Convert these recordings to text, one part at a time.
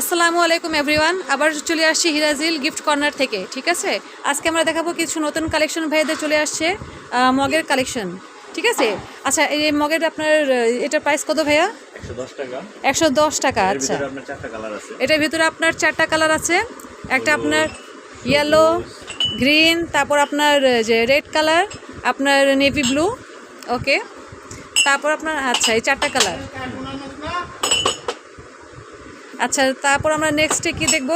আসসালামু আলাইকুম এভরিওয়ান আবার চলে আসছি হিরাজিল গিফট কর্নার থেকে ঠিক আছে? আজকে আমরা দেখাবো কিছু নতুন কালেকশন ভাইদের চলে আসছে মগের কালেকশন ঠিক আছে? আচ্ছা এই মগের আপনার এটার প্রাইস কত ভাইয়া? একশো দশ টাকা। আচ্ছা। এটার ভিতরে আপনার চারটা কালার আছে একটা আপনার ইয়েলো গ্রিন তারপর আপনার যে রেড কালার আপনার নেভি ব্লু ওকে তারপর আপনার আচ্ছা এই চারটা কালার আচ্ছা তারপর আমরা নেক্সটে কি দেখব?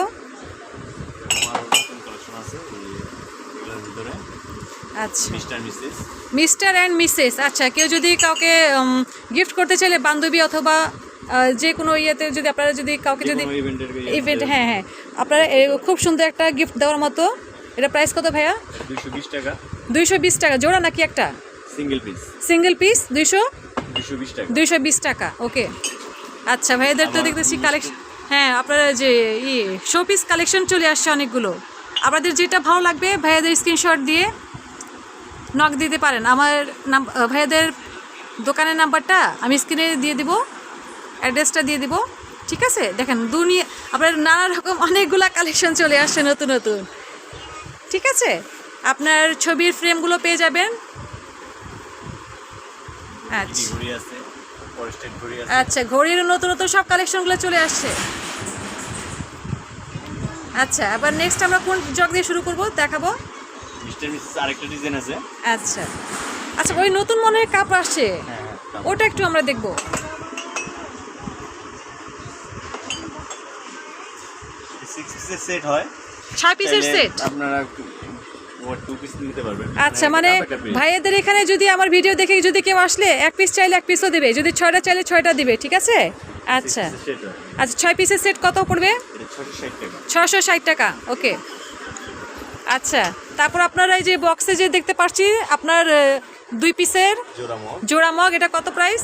আচ্ছা। মিস্টার অ্যান্ড মিসেস আচ্ছা কেউ যদি কাউকে গিফট করতে চাইলে বান্ধবী অথবা যে কোনো ইয়েতে যদি আপনারা যদি কাউকে যদি ইভেন্ট হ্যাঁ হ্যাঁ। আপনারা খুব সুন্দর একটা গিফট দেওয়ার মতো। এটা প্রাইস কত ভাইয়া? দুইশো বিশ টাকা। জোড়া নাকি একটা? সিঙ্গেল পিস সিঙ্গেল পিস দুইশো? দুইশো বিশ টাকা। ওকে আচ্ছা ভাইয়াদের তো দেখতেছি কালেকশন হ্যাঁ আপনারা যে ই শো পিস কালেকশন চলে আসছে অনেকগুলো। আপনাদের যেটা ভালো লাগবে, ভাইয়াদের স্ক্রিনশট দিয়ে নক দিতে পারেন। আমার নাম ভাইয়াদের দোকানের নাম্বারটা আমি স্ক্রিনে দিয়ে দিব অ্যাড্রেসটা দিয়ে দিব। ঠিক আছে? দেখেন দুনিয়া আপনার নানা রকম অনেকগুলা কালেকশন চলে আসছে নতুন নতুন। ঠিক আছে? আপনার ছবির ফ্রেমগুলো পেয়ে যাবেন। আচ্ছা। আচ্ছা ঘড়ির নতুন নতুন সব কালেকশনগুলো চলে আসছে। আচ্ছা এবার নেক্সট আমরা কোন জগ দিয়ে শুরু করব? দেখাবো। মিস্টার মিসেস আরেকটা ডিজাইন আছে। আচ্ছা। আচ্ছা ওই নতুন মনে হয় কাপ আসছে। হ্যাঁ হ্যাঁ ওটা একটু আমরা দেখব। সিক্স পিসের সেট হয়। ছয় পিসের সেট আপনারা টু পিস নিতে পারবেন আচ্ছা মানে একটা piece। ভাইয়াদের এখানে যদি আমার ভিডিও দেখে যদি কেউ আসলে এক পিস চাইলে এক পিসও দেবে যদি ছয়টা চাইলে ছয়টা দিবে ঠিক আছে? আচ্ছা। হয়। আচ্ছা ছয় পিসের সেট কত পড়বে? ছশো ষাট টাকা। ওকে আচ্ছা তারপর আপনারা এই যে বক্সে যে দেখতে পাচ্ছি আপনার দুই পিসের জোড়া মগ। এটা কত প্রাইস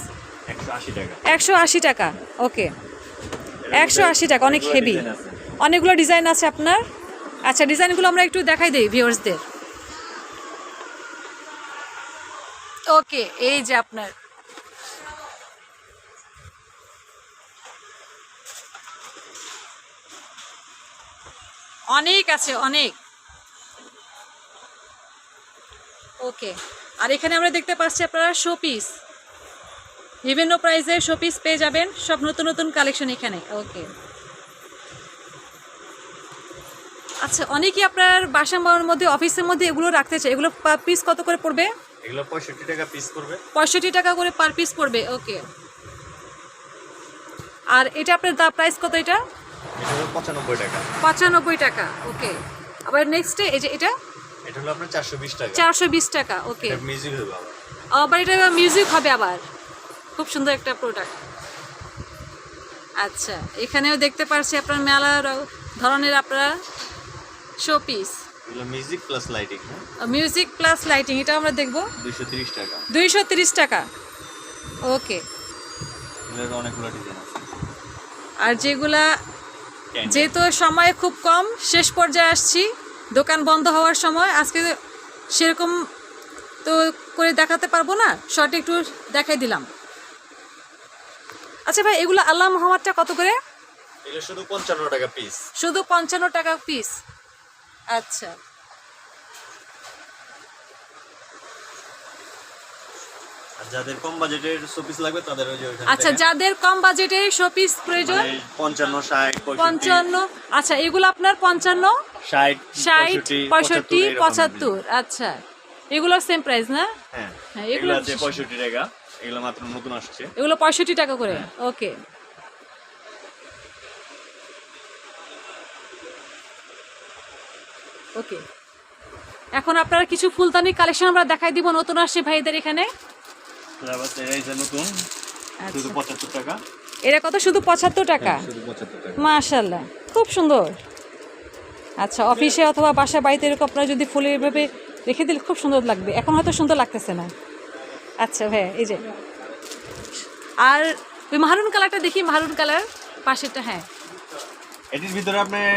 একশো আশি টাকা। একশো আশি টাকা ওকে একশো আশি টাকা অনেক হেভি অনেকগুলো ডিজাইন আছে আপনার। আচ্ছা ডিজাইনগুলো আমরা একটু দেখাই দিই ভিউয়ার্সদের ওকে, এই যে আপনার। অনেক আছে, অনেক। ওকে, আর এখানে আমরা দেখতে পাচ্ছি আপনারা শোপিস। বিভিন্ন প্রাইসের শোপিস পেয়ে যাবেন, সব নতুন নতুন কালেকশন এখানে, ওকে। আচ্ছা অনেকেই আপনার বাসার মধ্যে, অফিসের মধ্যে এগুলো রাখতে চাই এগুলো পিস কত করে পড়বে? এগুলো পঁয়ষট্টি টাকা পিস করবে পঁয়ষট্টি টাকা করে পার পিস পড়বে ওকে আর এটা আপনার দা প্রাইস কত এটা? এটা হলো পঁচানব্বই টাকা। পঁচানব্বই টাকা ওকে আবার নেক্সটে এই যে এটা? এটা হলো আপনার চারশো বিশ টাকা। চারশো বিশ টাকা ওকে এটা মিউজিক হবে আবার। আবার এটা মিউজিক হবে আবার। খুব সুন্দর একটা প্রোডাক্ট আচ্ছা এখানেও দেখতে পারছি আপনার মেলার ধরনের আপনার শো পিস এগুলো music plus lighting music plus lighting এটা আমরা দেখব। দুইশো তিরিশ টাকা। দুইশো তিরিশ টাকা। ওকে এগুলোর অনেকগুলো ডিজাইন আছে। আর যেগুলা যেহেতু সময় খুব কম শেষ পর্যায়ে আসছি। দোকান বন্ধ হওয়ার সময় আজকে সেরকম তো করে দেখাতে পারব না। শর্টে একটু দেখাই দিলাম। আচ্ছা ভাই এগুলো আল্লাহ মোহাম্মদটা কত করে? এগুলো শুধু পঞ্চান্ন টাকা পিস শুধু পঞ্চান্ন টাকা পিস আচ্ছা। যাদের কম বাজেটের শোপিস লাগবে তাদের ওই আচ্ছা যাদের কম বাজেটে শোপিস প্রয়োজন? মানে পঞ্চান্ন ষাট পঁয়ষট্টি, পঞ্চান্ন। আচ্ছা এগুলো আপনার পঞ্চান্ন? ষাট ষাট পঁয়ষট্টি এরকম পঁচাত্তর। আচ্ছা এগুলোর সেম প্রাইস না? হ্যাঁ হ্যাঁ, এগুলো আছে পঁয়ষট্টি টাকা। এগুলো মাত্র নতুন আসছে। এগুলো পঁয়ষট্টি টাকা করে? ওকে ওকে এখন আপনারা কিছু ফুলদানি কালেকশন আমরা দেখাই দিব নতুন আসছে ভাইদের এখানে। নতুন শুধু আচ্ছা পঁচাত্তর টাকা। এটা কত? শুধু পঁচাত্তর টাকা? শুধু মাশাল্লাহ খুব সুন্দর। আচ্ছা অফিসে অথবা বাসা বাড়িতে এরকম আপনারা যদি ফুলে এভাবে রেখে দিলে খুব সুন্দর লাগবে। এখন হয়তো সুন্দর লাগতেছে না। আচ্ছা ভাইয়া এই যে। আর ওই মারুন কালারটা দেখি মারুন কালার পাশেরটা হ্যাঁ। এটির ভিতরে আপনার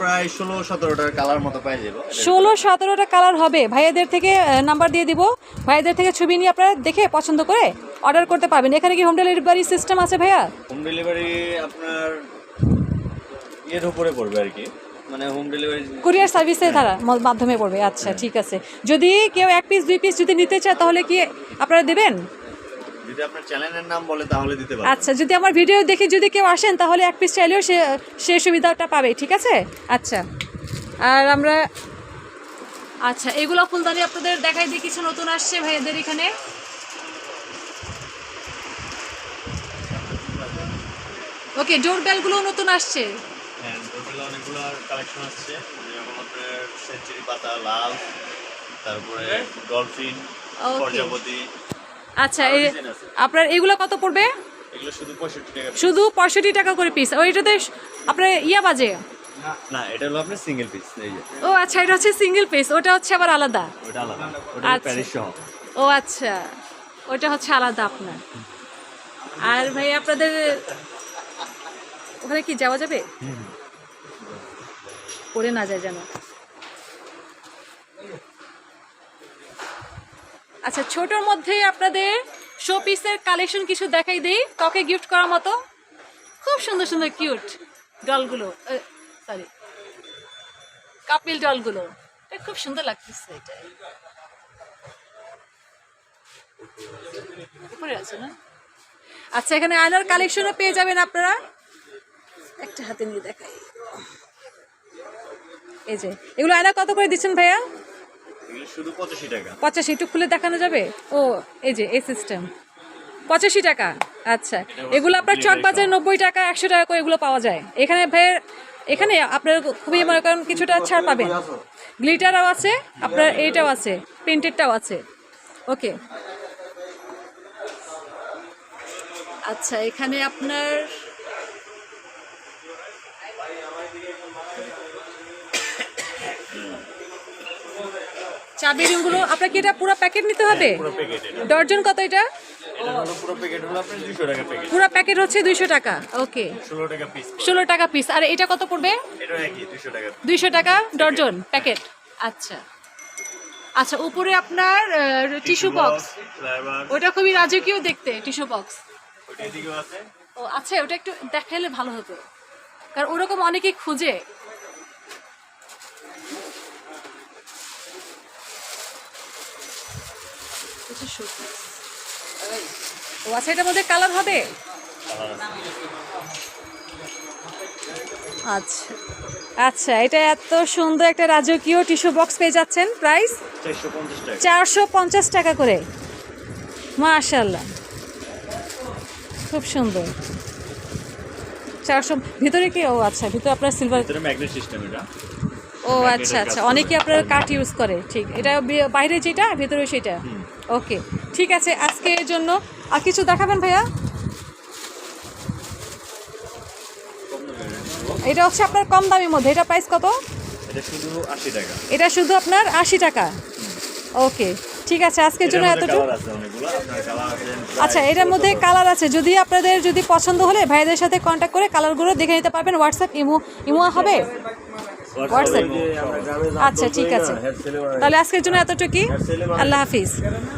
প্রায় ষোলো সতেরোটার কালার মতো পাই যাব। ষোলো সতেরোটা কালার হবে। ভাইয়াদের থেকে নাম্বার দিয়ে দিব। ভাইয়াদের থেকে ছবি নিয়ে আপনারা দেখে পছন্দ করে অর্ডার করতে পারবেন। এখানে কি হোম ডেলিভারি সিস্টেম আছে ভাইয়া? হোম ডেলিভারি আপনার এর উপরে পড়বে আর কি। মানে হোম ডেলিভারি কুরিয়ার সার্ভিসের ধারা মাধ্যমে পড়বে। আচ্ছা ঠিক আছে। যদি কেউ এক পিস দুই পিস যদি নিতে চায় তাহলে কি আপনারা দেবেন? যদি আপনার চ্যানেলের নাম বলে তাহলে দিতে পারবেন। আচ্ছা যদি আমার ভিডিও দেখে যদি কেউ আসেন তাহলে এক পিস চাইলেও সে সে সুবিধাটা পাবে ঠিক আছে? আচ্ছা। আর আমরা আচ্ছা এগুলো ফুলদানি আপনাদের দেখাই দিয়ে কিছু নতুন আসছে ভাইয়াদের এখানে। ওকে ডোর বেলগুলো নতুন আসছে। হ্যাঁ টোটাল অনেকগুলো কালেকশন আসছে। যেরকম আপনার সেঞ্চুরি পাতা লাল তারপরে ডলফিন. প্রজাপতি আচ্ছা। আপনার এগুলো কত পড়বে? শুধু পঁয়ষট্টি টাকা করে পিস ওইটাতে আপনার ইয়া বাজে? না এটা হলো আপনার সিঙ্গেল পিস ও আচ্ছা এটা হচ্ছে সিঙ্গেল পিস ওটা হচ্ছে আবার আলাদা? ওটা আলাদা ওটা আচ্ছা। ও আচ্ছা। ওটা হচ্ছে আলাদা আপনার। আর ভাই আপনাদের ওখানে কি যাওয়া যাবে? পড়ে না যায় যেন। আচ্ছা ছোটোর মধ্যে আপনাদের শো পিসের কালেকশন কিছু দেখাই দেই। কাউকে গিফট করার মতো? খুব সুন্দর সুন্দর কিউট ডলগুলো সরি কাপিল ডলগুলো এটা খুব সুন্দর লাগতেছে এটা। উপরে আছে না? আচ্ছা এখানে আয়নার কালেকশনও পেয়ে যাবেন আপনারা। একটা হাতে নিয়ে দেখাই। এই যে, এগুলো আয়না কত করে দিচ্ছেন ভাইয়া? শুধু পঁচাশি টাকা। পঁচাশি একটু খুলে দেখানো যাবে? ও এই যে এই সিস্টেম পঁচাশি টাকা। আচ্ছা। এগুলো আপনার চক বাজারে নব্বই টাকা একশো টাকা করে এগুলো পাওয়া যায়। এখানে ভাইয়ের এখানে আপনার খুবই মনে করেন কিছুটা ছাড় পাবেন। গ্লিটারও আছে আপনার এইটাও আছে প্রিন্টেডটাও আছে। ওকে। আচ্ছা এখানে আপনার চাবি রিংগুলো আপনার কি এটা পুরো প্যাকেট নিতে হবে? ডর্জন কত এটা? পুরো প্যাকেট হচ্ছে দুইশো টাকা ওকে ষোলো টাকা পিস আর এটা কত পড়বে? টাকা। দুইশো টাকা ডর্জন প্যাকেট আচ্ছা। আচ্ছা উপরে আপনার টিস্যু বক্স ওটা খুবই রাজকীয় দেখতে টিস্যু বক্স ও আচ্ছা ওটা একটু দেখাইলে ভালো হতো। কারণ ওরকম অনেকেই খুঁজে। এটা showpiece। ও আচ্ছা এটার মধ্যে কালার হবে? আচ্ছা। আচ্ছা এটা এত সুন্দর একটা রাজকীয় টিস্যু বক্স পেয়ে যাচ্ছেন প্রাইস চারশো পঞ্চাশ টাকা করে। মাশাল্লাহ খুব সুন্দর। চারশো, ভিতরে কি? ও আচ্ছা ভিতরে আপনার সিলভার ম্যাগনেট সিস্টেম এটা। ও আচ্ছা আচ্ছা। অনেকে আপনার কাঠ ইউজ করে। ঠিক এটা বাইরে যেটা ভেতরে সেটা। ওকে ঠিক আছে আজকে এর জন্য আর কিছু দেখাবেন ভাইয়া? এটা হচ্ছে আপনার কম দামের মধ্যে। এটা প্রাইস কত? এটা শুধু আশি টাকা। এটা শুধু আপনার আশি টাকা? ওকে ঠিক আছে আজকের জন্য এতটুকু? আচ্ছা এটার মধ্যে কালার আছে। যদি আপনাদের যদি পছন্দ হলে ভাইদের সাথে কন্ট্যাক্ট করে কালারগুলো দেখে নিতে পারবেন। হোয়াটসঅ্যাপ ইমো ইমো হবে? হোয়াটসঅ্যাপ আচ্ছা ঠিক আছে। তাহলে আজকের জন্য এতটুকুই। আল্লাহ হাফিজ।